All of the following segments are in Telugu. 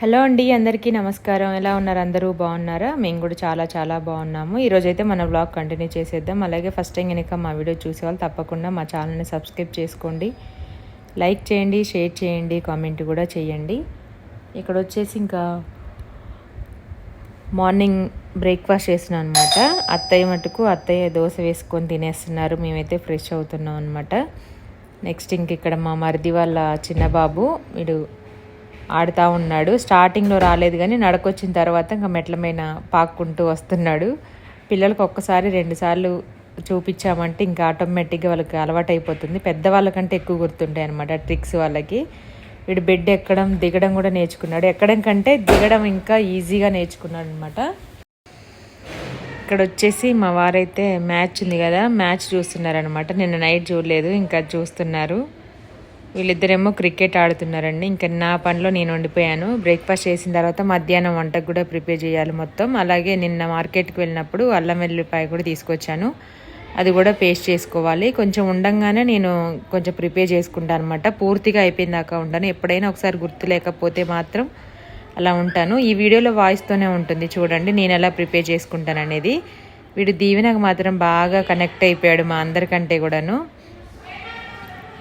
హలో అండి అందరికీ నమస్కారం. ఎలా ఉన్నారు అందరూ? బాగున్నారా? మేము కూడా చాలా చాలా బాగున్నాము. ఈరోజైతే మన బ్లాగ్ కంటిన్యూ చేసేద్దాం. అలాగే ఫస్ట్ టైం కనుక మా వీడియో చూసే వాళ్ళు తప్పకుండా మా ఛానల్ని సబ్స్క్రైబ్ చేసుకోండి. లైక్ చేయండి షేర్ చేయండి కామెంట్ కూడా చేయండి. ఇక్కడ వచ్చేసి ఇంకా మార్నింగ్ బ్రేక్ఫాస్ట్ చేసినాం అనమాట అత్తయ్య మటుకు అత్తయ్య దోశ వేసుకొని తినేస్తున్నారు. మేమైతే ఫ్రెష్ అవుతున్నాం అనమాట నెక్స్ట్ ఇంక ఇక్కడ మా మరిది వాళ్ళ చిన్నబాబు వీడు ఆడుతూ ఉన్నాడు. స్టార్టింగ్లో రాలేదు కానీ నడకొచ్చిన తర్వాత ఇంకా మెట్ల మీద పాక్కుంటూ వస్తున్నాడు. పిల్లలకు ఒక్కసారి రెండుసార్లు చూపించామంటే ఇంకా ఆటోమేటిక్గా వాళ్ళకి అలవాటు అయిపోతుంది పెద్దవాళ్ళకంటే ఎక్కువ గుర్తుంటాయి అనమాట ట్రిక్స్ వాళ్ళకి. వీడు బెడ్ ఎక్కడం దిగడం కూడా నేర్చుకున్నాడు. ఎక్కడం కంటే దిగడం ఇంకా ఈజీగా నేర్చుకున్నాడు అనమాట ఇక్కడ వచ్చేసి మా వారైతే మ్యాచ్ ఉంది కదా మ్యాచ్ చూస్తున్నారనమాట నిన్న నైట్ చూడలేదు ఇంకా చూస్తున్నారు. వీళ్ళిద్దరేమో క్రికెట్ ఆడుతున్నారండి. ఇంకా నా పనిలో నేను వండిపోయాను బ్రేక్ఫాస్ట్ చేసిన తర్వాత మధ్యాహ్నం వంటకు కూడా ప్రిపేర్ చేయాలి మొత్తం. అలాగే నిన్న మార్కెట్కి వెళ్ళినప్పుడు అల్లం వెల్లిపాయ కూడా తీసుకొచ్చాను. అది కూడా పేస్ట్ చేసుకోవాలి. కొంచెం ఉండంగానే నేను కొంచెం ప్రిపేర్ చేసుకుంటాను అనమాట పూర్తిగా అయిపోయిన దాకా ఉంటాను ఎప్పుడైనా ఒకసారి గుర్తు లేకపోతే మాత్రం అలా ఉంటాను. ఈ వీడియోలో వాయిస్తోనే ఉంటుంది. చూడండి నేను ఎలా ప్రిపేర్ చేసుకుంటాను అనేది. వీడు దీవెనకు మాత్రం బాగా కనెక్ట్ అయిపోయాడు మా అందరికంటే కూడాను.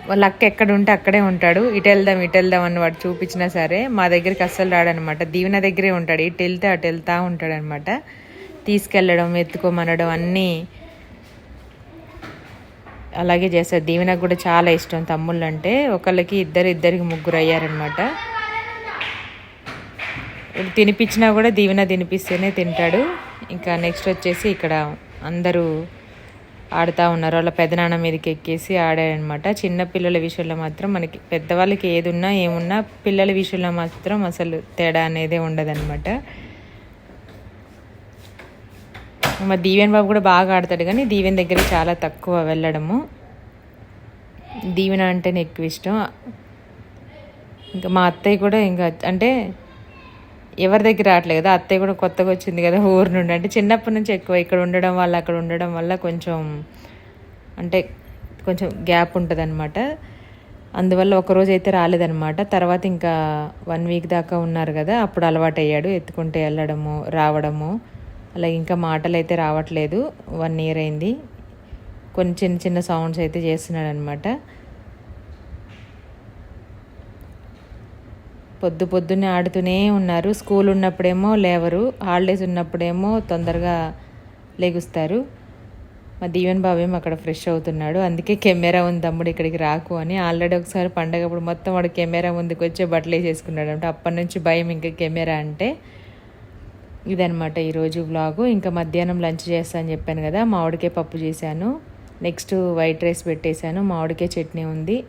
వాళ్ళ అక్క ఎక్కడ ఉంటే అక్కడే ఉంటాడు. ఇటు వెళ్దాం ఇటు వెళ్దాం అని వాడు చూపించినా సరే మా దగ్గరికి అస్సలు రాడనమాట. దీవెన దగ్గరే ఉంటాడు. ఇటు వెళ్తే అటు వెళ్తా ఉంటాడనమాట. తీసుకెళ్ళడం ఎత్తుకోమనడం అన్నీ అలాగే చేస్తారు దీవెనకు కూడా చాలా ఇష్టం తమ్ముళ్ళు అంటే ఒకళ్ళకి ఇద్దరు ఇద్దరికి ముగ్గురు అయ్యారనమాట. తినిపించినా కూడా దీవెన తినిపిస్తేనే తింటాడు. ఇంకా నెక్స్ట్ వచ్చేసి ఇక్కడ అందరూ ఆడుతూ ఉన్నారు. వాళ్ళ పెదనాన్న మీదకి ఎక్కేసి ఆడారనమాట చిన్న పిల్లల విషయంలో మాత్రం మనకి పెద్దవాళ్ళకి ఏది ఉన్నా ఏమున్నా పిల్లల విషయంలో మాత్రం అసలు తేడా అనేది ఉండదన్నమాట. మా దీవెన్ బాబు కూడా బాగా ఆడతాడు కానీ దీవెన్ దగ్గర చాలా తక్కువ వెళ్ళడము. దీవెన అంటేనే ఎక్కువ ఇష్టం. ఇంకా మా అత్తయ్య కూడా ఇంకా అంటే ఎవరి దగ్గర రావట్లేదు. కదా అత్తయ్య కూడా కొత్తగా వచ్చింది కదా ఊరు నుండి. అంటే చిన్నప్పటి నుంచి ఎక్కువ ఇక్కడ ఉండడం వల్ల అక్కడ ఉండడం వల్ల కొంచెం అంటే కొంచెం గ్యాప్ ఉంటుంది అనమాట అందువల్ల ఒకరోజు అయితే రాలేదనమాట తర్వాత ఇంకా వన్ వీక్ దాకా ఉన్నారు కదా అప్పుడు అలవాటు అయ్యాడు ఎత్తుకుంటే వెళ్ళడము రావడము. అలా ఇంకా మాటలు అయితే రావట్లేదు. వన్ ఇయర్ అయింది. కొన్ని చిన్న చిన్న సౌండ్స్ అయితే చేస్తున్నాడు అనమాట పొద్దు పొద్దున్నే ఆడుతూనే ఉన్నారు. స్కూల్ ఉన్నప్పుడేమో లేవరు. హాలిడేస్ ఉన్నప్పుడేమో తొందరగా లెగుస్తారు. మా దీవెన్ బాబు ఏమో అక్కడ ఫ్రెష్ అవుతున్నాడు. అందుకే కెమెరా ఉంది తమ్ముడు ఇక్కడికి రాకు అని. ఆల్రెడీ ఒకసారి పండగప్పుడు మొత్తం వాడు కెమెరా ముందుకు వచ్చే బట్టలు వేసేసుకున్నాడు అంటే అప్పటి నుంచి భయం ఇంకా కెమెరా అంటే ఇదనమాట ఈరోజు వ్లాగు. ఇంకా మధ్యాహ్నం లంచ్ చేస్తా అని చెప్పాను కదా. మామిడికాయ పప్పు చేశాను. నెక్స్ట్ వైట్ రైస్ పెట్టేశాను. మామిడికాయ చట్నీ ఉంది.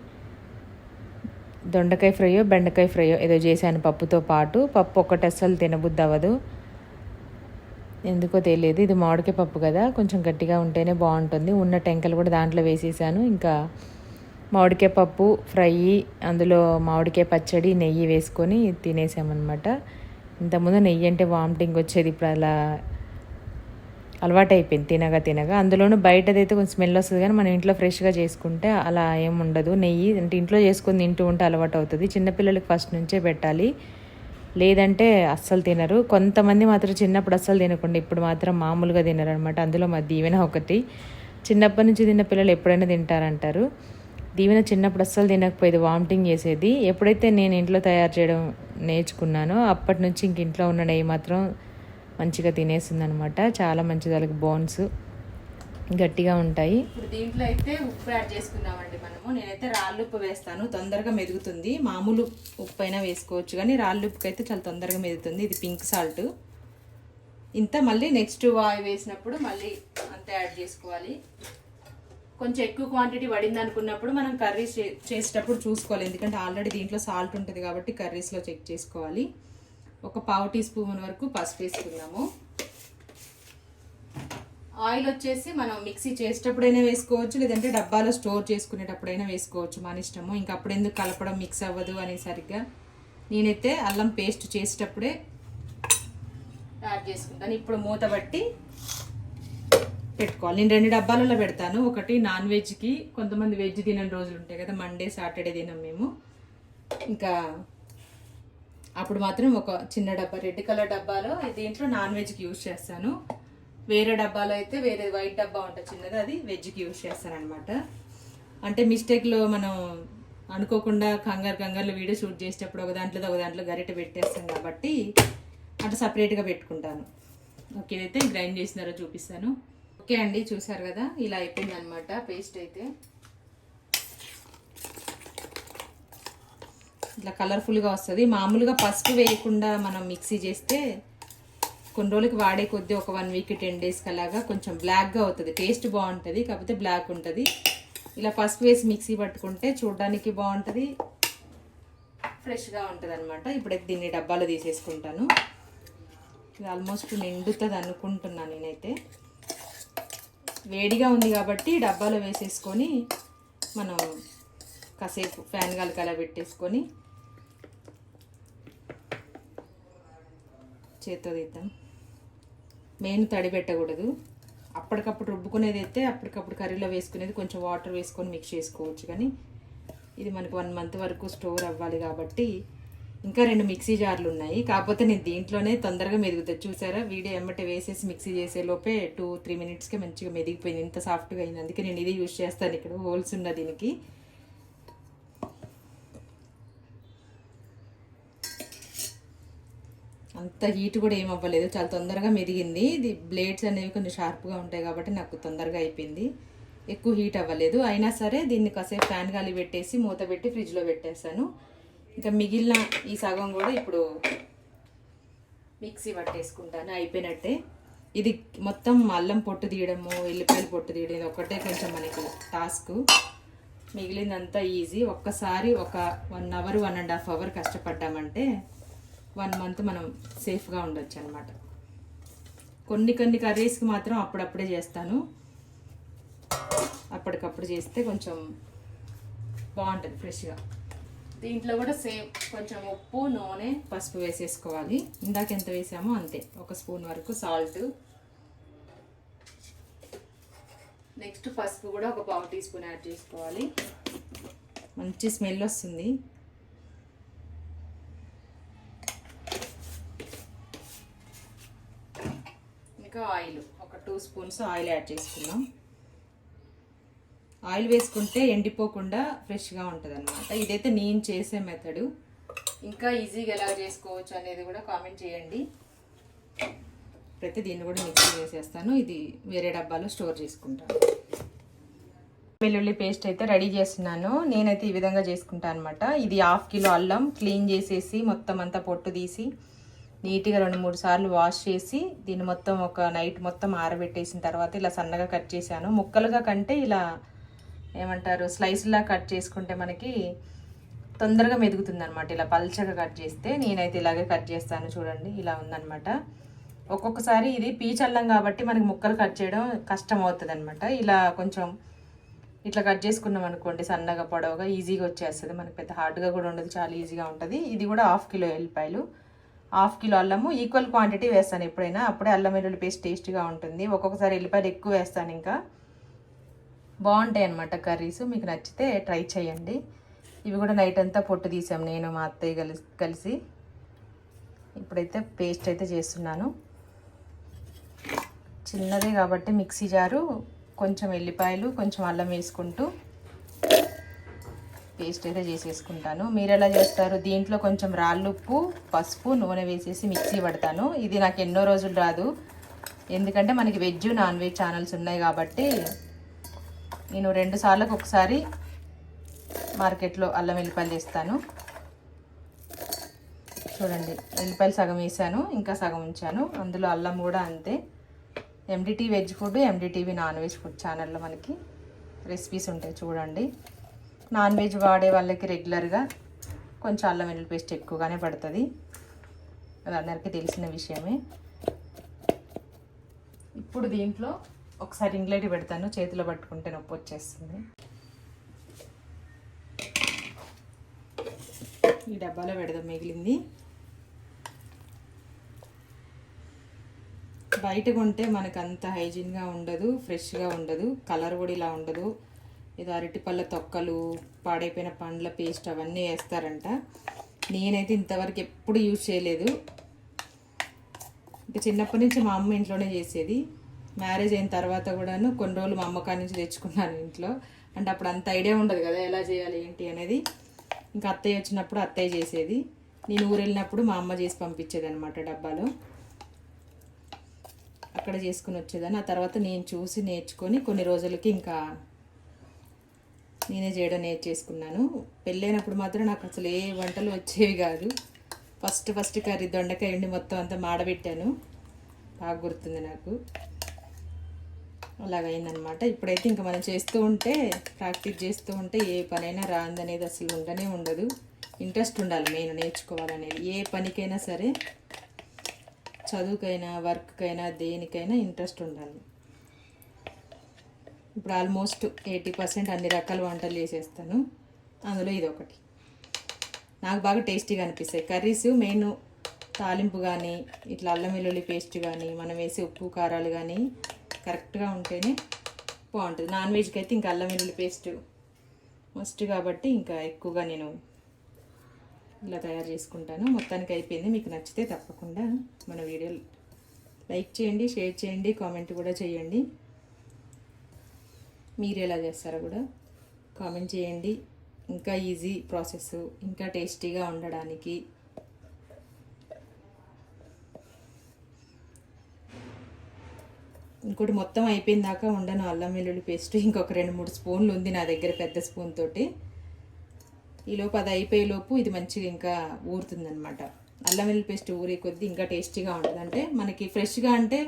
దొండకాయ ఫ్రైయో బెండకాయ ఫ్రైయో ఏదో చేశాను పప్పుతో పాటు. పప్పు ఒక్కటి అస్సలు తినబుద్ది అవ్వదు ఎందుకో తెలియదు. ఇది మామిడికాయ పప్పు కదా. కొంచెం గట్టిగా ఉంటేనే బాగుంటుంది. ఉన్న టెంకలు కూడా దాంట్లో వేసేసాను. ఇంకా మామిడికాయ పప్పు ఫ్రై అందులో మామిడికాయ పచ్చడి నెయ్యి వేసుకొని తినేసామన్నమాట. ఇంతకుముందు నెయ్యి అంటే వామిటింగ్ వచ్చేది ఇప్పుడు అలా అలవాటైపోయింది. తినగా తినగా. అందులోనూ బయటదైతే కొంచెం స్మెల్ వస్తుంది కానీ మనం ఇంట్లో ఫ్రెష్గా చేసుకుంటే అలా ఏం ఉండదు. నెయ్యి అంటే ఇంట్లో చేసుకుని తింటూ ఉంటే అలవాటు అవుతుంది చిన్నపిల్లలకి ఫస్ట్ నుంచే పెట్టాలి. లేదంటే అస్సలు తినరు. కొంతమంది మాత్రం చిన్నప్పుడు అస్సలు తినకుండా ఇప్పుడు మాత్రం మామూలుగా తినరు అనమాట అందులో మా దీవెన ఒకటి. చిన్నప్పటి నుంచి తిన్న పిల్లలు ఎప్పుడైనా తింటారంటారు. దీవెన చిన్నప్పుడు అస్సలు తినకపోయేది వామిటింగ్ చేసేది. ఎప్పుడైతే నేను ఇంట్లో తయారు చేయడం నేర్చుకున్నానో అప్పటి నుంచి ఇంక ఇంట్లో ఉన్న నెయ్యి మాత్రం మంచిగా తినేస్తుంది అనమాట చాలా మంచిది వాళ్ళకి బోన్స్ గట్టిగా ఉంటాయి. ఇప్పుడు దీంట్లో అయితే ఉప్పు యాడ్ చేసుకుందామండి మనము. నేనైతే రాళ్ళు ఉప్పు వేస్తాను. తొందరగా మెదుగుతుంది. మామూలు ఉప్పు అయినా వేసుకోవచ్చు కానీ రాళ్ళు ఉప్పుకి అయితే చాలా తొందరగా మెదుగుతుంది. ఇది పింక్ సాల్ట్ ఇంత మళ్ళీ నెక్స్ట్ వాయి వేసినప్పుడు మళ్ళీ అంత యాడ్ చేసుకోవాలి. కొంచెం ఎక్కువ క్వాంటిటీ పడింది అనుకున్నప్పుడు మనం కర్రీస్ చేసేటప్పుడు చూసుకోవాలి. ఎందుకంటే ఆల్రెడీ దీంట్లో సాల్ట్ ఉంటుంది కాబట్టి కర్రీస్లో చెక్ చేసుకోవాలి. ఒక పావు టీ స్పూన్ వరకు పసుపు వేసుకుందాము. ఆయిల్ వచ్చేసి మనం మిక్సీ చేసేటప్పుడైనా వేసుకోవచ్చు లేదంటే డబ్బాలో స్టోర్ చేసుకునేటప్పుడైనా వేసుకోవచ్చు మన ఇష్టము. ఇంకా అప్పుడు ఎందుకు కలపడం మిక్స్ అవ్వదు అనేసరిగ్గా నేనైతే అల్లం పేస్ట్ చేసేటప్పుడే యాడ్ చేసుకుంటాను. ఇప్పుడు మూత బట్టి పెట్టుకోవాలి. నేను రెండు డబ్బాలలో పెడతాను. ఒకటి నాన్ వెజ్కి కొంతమంది వెజ్ తినని రోజులు ఉంటాయి కదా మండే సాటర్డే తినం మేము. ఇంకా అప్పుడు మాత్రం ఒక చిన్న డబ్బా రెడ్ కలర్ డబ్బాలో దీంట్లో నాన్ వెజ్కి యూజ్ చేస్తాను. వేరే డబ్బాలో అయితే వేరే వైట్ డబ్బా ఉంటుంది చిన్నది అది వెజ్కి యూజ్ చేస్తాను అనమాట అంటే మిస్టేక్లో మనం అనుకోకుండా కంగారు కంగారులో వీడియో షూట్ చేసేటప్పుడు ఒక దాంట్లో ఒక దాంట్లో గరిటె పెట్టేస్తాం కాబట్టి అట్లా సపరేట్గా పెట్టుకుంటాను. ఓకే ఇదైతే గ్రైండ్ చేసినారో చూపిస్తాను. ఓకే అండి చూసారు కదా? ఇలా అయిపోయింది అనమాట పేస్ట్ అయితే. ఇట్లా కలర్ఫుల్గా వస్తుంది. మామూలుగా పసుపు వేయకుండా మనం మిక్సీ చేస్తే కొన్ని రోజులకి వాడే కొద్దీ ఒక వన్ వీక్ టెన్ డేస్కి అలాగా కొంచెం బ్లాక్గా అవుతుంది. టేస్ట్ బాగుంటుంది కాకపోతే బ్లాక్ ఉంటుంది. ఇలా పసుపు వేసి మిక్సీ పట్టుకుంటే చూడడానికి బాగుంటుంది. ఫ్రెష్గా ఉంటుంది అనమాట ఇప్పుడైతే దీన్ని డబ్బాలో తీసేసుకుంటాను. ఇది ఆల్మోస్ట్ నిండుతుంది అనుకుంటున్నాను నేనైతే. వేడిగా ఉంది కాబట్టి డబ్బాలో వేసేసుకొని మనం కాసేపు ఫ్యాన్ గాలికి అలా పెట్టేసుకొని చేత్తో తీద్దాం. మెయిన్ తడి పెట్టకూడదు. అప్పటికప్పుడు రుబ్బుకునేది అయితే అప్పటికప్పుడు కర్రీలో వేసుకునేది కొంచెం వాటర్ వేసుకొని మిక్స్ చేసుకోవచ్చు కానీ ఇది మనకు వన్ మంత్ వరకు స్టోర్ అవ్వాలి కాబట్టి ఇంకా రెండు మిక్సీ జార్లు ఉన్నాయి. కాకపోతే నేను దీంట్లోనే తొందరగా మెదుగుతుంది చూసారా? వీడియో ఎమ్మటే వేసేసి మిక్సీ చేసే లోపే టూ త్రీ మినిట్స్కే మంచిగా మెదిగిపోయింది. ఇంత సాఫ్ట్గా అయింది. అందుకే నేను ఇది యూజ్ చేస్తాను. ఇక్కడ హోల్స్ ఉన్న దీనికి. అంత హీట్ కూడా ఏం అవ్వలేదు. చాలా తొందరగా మెరిగింది ఇది బ్లేడ్స్ అనేవి కొంచెం షార్ప్గా ఉంటాయి కాబట్టి నాకు తొందరగా అయిపోయింది. ఎక్కువ హీట్ అవ్వలేదు. అయినా సరే దీన్ని కాసేపు ఫ్యాన్ గాలి పెట్టేసి మూత పెట్టి ఫ్రిడ్జ్లో పెట్టేశాను. ఇంకా మిగిలిన ఈ సగం కూడా ఇప్పుడు మిక్సీ పట్టేసుకుంటాను. అయిపోయినట్టే. ఇది మొత్తం అల్లం పొట్టు తీయడము ఎల్లిపాయలు పొట్టు తీయడం ఇది ఒకటే కొంచెం మనకి టాస్క్. మిగిలిందంతా ఈజీ. ఒక్కసారి ఒక one hour one and half hour కష్టపడ్డామంటే one month మనం సేఫ్గా ఉండొచ్చు అనమాట కొన్ని కొన్ని కర్రీస్కి మాత్రం అప్పుడప్పుడే చేస్తాను. అప్పటికప్పుడు చేస్తే కొంచెం బాగుంటుంది ఫ్రెష్గా. దీంట్లో కూడా సేమ్ కొంచెం ఉప్పు నూనె పసుపు వేసేసుకోవాలి. ఇందాక ఎంత వేసామో అంతే. ఒక స్పూన్ వరకు సాల్ట్. నెక్స్ట్ పసుపు కూడా ఒక పావు టీ స్పూన్ యాడ్ చేసుకోవాలి. మంచి స్మెల్ వస్తుంది. ఇంకా ఆయిల్ ఒక టూ స్పూన్స్ ఆయిల్ యాడ్ చేసుకుందాం. ఆయిల్ వేసుకుంటే ఎండిపోకుండా ఫ్రెష్గా ఉంటుంది అనమాట ఇదైతే నేను చేసే మెథడు. ఇంకా ఈజీగా ఎలా చేసుకోవచ్చు అనేది కూడా కామెంట్ చేయండి. ప్రతి దీన్ని కూడా మిక్సీ చేసేస్తాను. ఇది వేరే డబ్బాలో స్టోర్ చేసుకుంటాను వెల్లుల్లి పేస్ట్ అయితే రెడీ చేస్తున్నాను. నేనైతే ఈ విధంగా చేసుకుంటాను అనమాట ఇది హాఫ్ కిలో అల్లం క్లీన్ చేసేసి మొత్తం అంతా పొట్టు తీసి నీట్గా రెండు మూడు సార్లు వాష్ చేసి దీన్ని మొత్తం ఒక నైట్ మొత్తం ఆరబెట్టేసిన తర్వాత ఇలా సన్నగా కట్ చేశాను. ముక్కలుగా కంటే ఇలా ఏమంటారు స్లైస్లా కట్ చేసుకుంటే మనకి తొందరగా మెదుగుతుంది అనమాట ఇలా పల్చగా కట్ చేస్తే నేనైతే ఇలాగే కట్ చేస్తాను చూడండి ఇలా ఉందనమాట ఒక్కొక్కసారి ఇది పీచ్ అల్లం కాబట్టి మనకి ముక్కలు కట్ చేయడం కష్టం అవుతుంది అనమాట ఇలా కొంచెం ఇట్లా కట్ చేసుకున్నాం అనుకోండి సన్నగా పొడవుగా ఈజీగా వచ్చేస్తుంది. మనకి పెద్ద హార్డ్గా కూడా ఉండదు చాలా ఈజీగా ఉంటుంది. ఇది కూడా హాఫ్ కిలో ఎల్లిపాయలు. హాఫ్ కిలో అల్లము ఈక్వల్ క్వాంటిటీ వేస్తాను ఎప్పుడైనా. అప్పుడే అల్లం వెల్లుల్లి పేస్ట్ టేస్ట్గా ఉంటుంది. ఒక్కొక్కసారి ఎల్లిపాయలు ఎక్కువ వేస్తాను ఇంకా. బాగుంటాయి అన్నమాట కర్రీస్. మీకు నచ్చితే ట్రై చేయండి. ఇవి కూడా నైట్ అంతా పొట్టు తీసాం నేను మా అత్తయ్య కలిసి కలిసి. ఇప్పుడైతే పేస్ట్ అయితే చేస్తున్నాను. చిన్నదే కాబట్టి మిక్సీ జారు కొంచెం ఎల్లిపాయలు కొంచెం అల్లం వేసుకుంటూ పేస్ట్ అయితే చేసేసుకుంటాను. మీరు ఎలా చేస్తారు? దీంట్లో కొంచెం రాళ్ళుప్పు పసుపు నూనె వేసేసి మిక్సీ పడతాను. ఇది నాకు ఎన్నో రోజులు రాదు. ఎందుకంటే మనకి వెజ్ నాన్ వెజ్ ఛానల్స్ ఉన్నాయి కాబట్టి నేను రెండు సార్లకు ఒకసారి మార్కెట్లో అల్లం వెల్లిపాయలు వేస్తాను చూడండి వెల్లిపాయలు సగం వేసాను ఇంకా సగం ఉంచాను. అందులో అల్లం కూడా అంతే. MDT veg food MDTV non veg food ఛానల్లో మనకి రెసిపీస్ ఉంటాయి చూడండి. నాన్ వెజ్ వాడే వాళ్ళకి రెగ్యులర్గా కొంచెం అల్లం వెల్లుల్లి పేస్ట్ ఎక్కువగానే పడుతుంది. అది అందరికీ తెలిసిన విషయమే. ఇప్పుడు దీంట్లో ఒకసారి ఇంగ్లైట్ పెడతాను చేతిలో పట్టుకుంటే నొప్పి వచ్చేస్తుంది. ఈ డబ్బాలో పెడదాం మిగిలింది. బయట కొంటే మనకు అంత హైజీన్గా ఉండదు ఫ్రెష్గా ఉండదు కలర్ కూడా ఇలా ఉండదు. ఏదో అరటిపళ్ళ తొక్కలు పాడైపోయిన పండ్ల పేస్ట్ అవన్నీ వేస్తారంట. నేనైతే ఇంతవరకు ఎప్పుడు యూజ్ చేయలేదు. ఇంకా చిన్నప్పటి నుంచి మా అమ్మ ఇంట్లోనే చేసేది. మ్యారేజ్ అయిన తర్వాత కూడాను కొన్ని రోజులు మా అమ్మకాడ నుంచి తెచ్చుకున్నాను ఇంట్లో. అంటే అప్పుడు అంత ఐడియా ఉండదు కదా ఎలా చేయాలి ఏంటి అనేది. ఇంకా అత్తయ్య వచ్చినప్పుడు అత్తయ్య చేసేది. నేను ఊరు వెళ్ళినప్పుడు మా అమ్మ చేసి పంపించేది అనమాట డబ్బాలో. అక్కడ చేసుకుని వచ్చేదాన్ని. ఆ తర్వాత నేను చూసి నేర్చుకొని కొన్ని రోజులకి ఇంకా నేనే చేయడం నేర్చేసుకున్నాను పెళ్ళైనప్పుడు మాత్రం నాకు అసలు ఏ వంటలు వచ్చేవి కాదు. ఫస్ట్ ఫస్ట్ కర్రీ దొండకాయ ఉండి మొత్తం అంతా మాడబెట్టాను. బాగా గుర్తుంది నాకు. అలాగైందనమాట ఇప్పుడైతే ఇంకా మనం చేస్తూ ఉంటే ప్రాక్టీస్ చేస్తూ ఉంటే ఏ పనైనా రాందనేది అసలు ఉండనే ఉండదు. ఇంట్రెస్ట్ ఉండాలి మెయిన్ నేర్చుకోవాలనేది. ఏ పనికైనా సరే చదువుకైనా వర్క్కైనా దేనికైనా ఇంట్రెస్ట్ ఉండాలి. ఇప్పుడు ఆల్మోస్ట్ ఎయిటీ పర్సెంట్ అన్ని రకాల వంటలు చేసేస్తాను. అందులో ఇది ఒకటి నాకు బాగా టేస్టీగా అనిపిస్తాయి. కర్రీస్ మెయిన్ తాలింపు కానీ ఇట్లా అల్లం వెల్లుల్లి పేస్ట్ కానీ మనం వేసే ఉప్పు కారాలు కానీ కరెక్ట్గా ఉంటేనే బాగుంటుంది. నాన్ వెజ్కి అయితే ఇంకా అల్లం వెల్లుల్లి పేస్ట్ మస్ట్ కాబట్టి ఇంకా ఎక్కువగా నేను ఇలా తయారు చేసుకుంటాను. మొత్తానికి అయిపోయింది. మీకు నచ్చితే తప్పకుండా మన వీడియో లైక్ చేయండి షేర్ చేయండి కామెంట్ కూడా చేయండి. మీరు ఎలా చేస్తారో కూడా కామెంట్ చేయండి. ఇంకా ఈజీ ప్రాసెస్ ఇంకా టేస్టీగా ఉండడానికి. ఇంకోటి మొత్తం అయిపోయిన దాకా ఉండను. అల్లం వెల్లుల్లి పేస్ట్ ఇంకొక రెండు మూడు స్పూన్లు ఉంది నా దగ్గర పెద్ద స్పూన్ తోటి. ఈలోపు అది అయిపోయేలోపు ఇది మంచిగా ఇంకా ఊరుతుందనమాట అల్లం వెల్లుల్లి పేస్ట్ ఊరే కొద్దీ ఇంకా టేస్టీగా ఉంటుంది అంటే మనకి ఫ్రెష్గా అంటే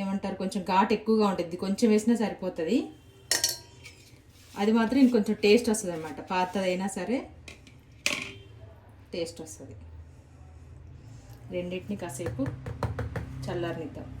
ఏమంటారు? కొంచెం ఘాట్ ఎక్కువగా ఉంటుంది. కొంచెం వేసినా సరిపోతుంది. అది మాత్రం ఇంకొంచెం టేస్ట్ వస్తుంది అనమాట పాతదైనా సరే టేస్ట్ వస్తుంది. రెండింటిని కాసేపు చల్లారనిద్దాం.